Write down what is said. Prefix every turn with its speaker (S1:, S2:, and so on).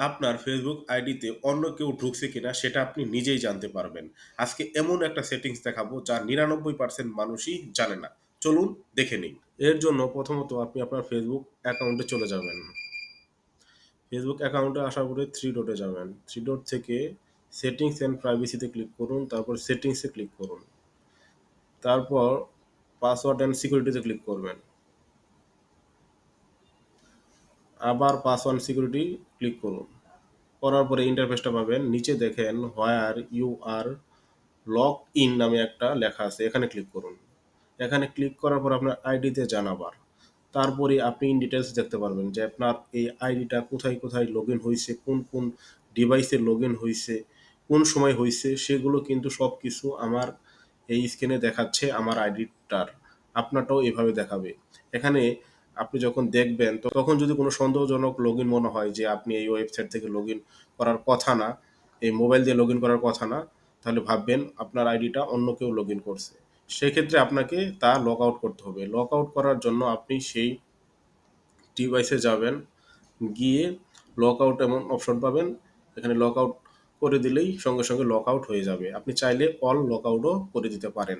S1: আপনার ফেসবুক আইডিতে অন্য কেউ ঢুকছে কিনা সেটা আপনি নিজেই জানতে পারবেন। আজকে এমন একটা সেটিংস দেখাবো যা ৯৯% মানুষই জানে না। চলুন দেখে নিন এর জন্য প্রথমত আপনি আপনার ফেসবুক অ্যাকাউন্টে চলে যাবেন। ফেসবুক অ্যাকাউন্টে আসার পরে থ্রি ডটে যাবেন। থ্রি ডট থেকে সেটিংস অ্যান্ড প্রাইভেসিতে ক্লিক করুন, তারপর সেটিংসে ক্লিক করুন। তারপর পাসওয়ার্ড অ্যান্ড সিকিউরিটিতে ক্লিক করবেন। আবার পাসওয়ার্ড সিকিউরিটি ক্লিক করুন। করার পরে ইন্টারফেসটা পাবেন। নিচে দেখেন where you are log in নামে একটা লেখা আছে। এখানে ক্লিক করুন। এখানে ক্লিক করার পর আপনার আইডিতে যান আবার। তারপরে আপনি ইন ডিটেইলস দেখতে পারবেন যে আপনার এই আইডিটা কোথায়, কোথায় লগ ইন হয়েছে কোন, কোন ডিভাইসে লগ ইন হয়েছে কোন সময় হয়েছে সেগুলো কিন্তু সব কিছু আমার এই স্ক্রিনে দেখাচ্ছে আমার আইডিটার। আপনারটাও এভাবে দেখাবে। এখানে আপনি যখন দেখবেন তো তখন যদি কোনো সন্দেহজনক লগইন মনে হয় যে আপনি এই ওয়েবসাইট থেকে লগইন করার কথা না, এই মোবাইল দিয়ে লগইন করার কথা না, তাহলে ভাববেন আপনার আইডিটা অন্য কেউ লগইন করছে। সেক্ষেত্রে আপনাকে তা লগ আউট করতে হবে। লগ আউট করার জন্য আপনি সেই ডিভাইসে যাবেন, গিয়ে লগ আউট এমন অপশন পাবেন। এখানে লগ আউট করে দিলেই সঙ্গে, সঙ্গে লগ আউট হয়ে যাবে। আপনি চাইলে অল লগ আউটও করে দিতে পারেন।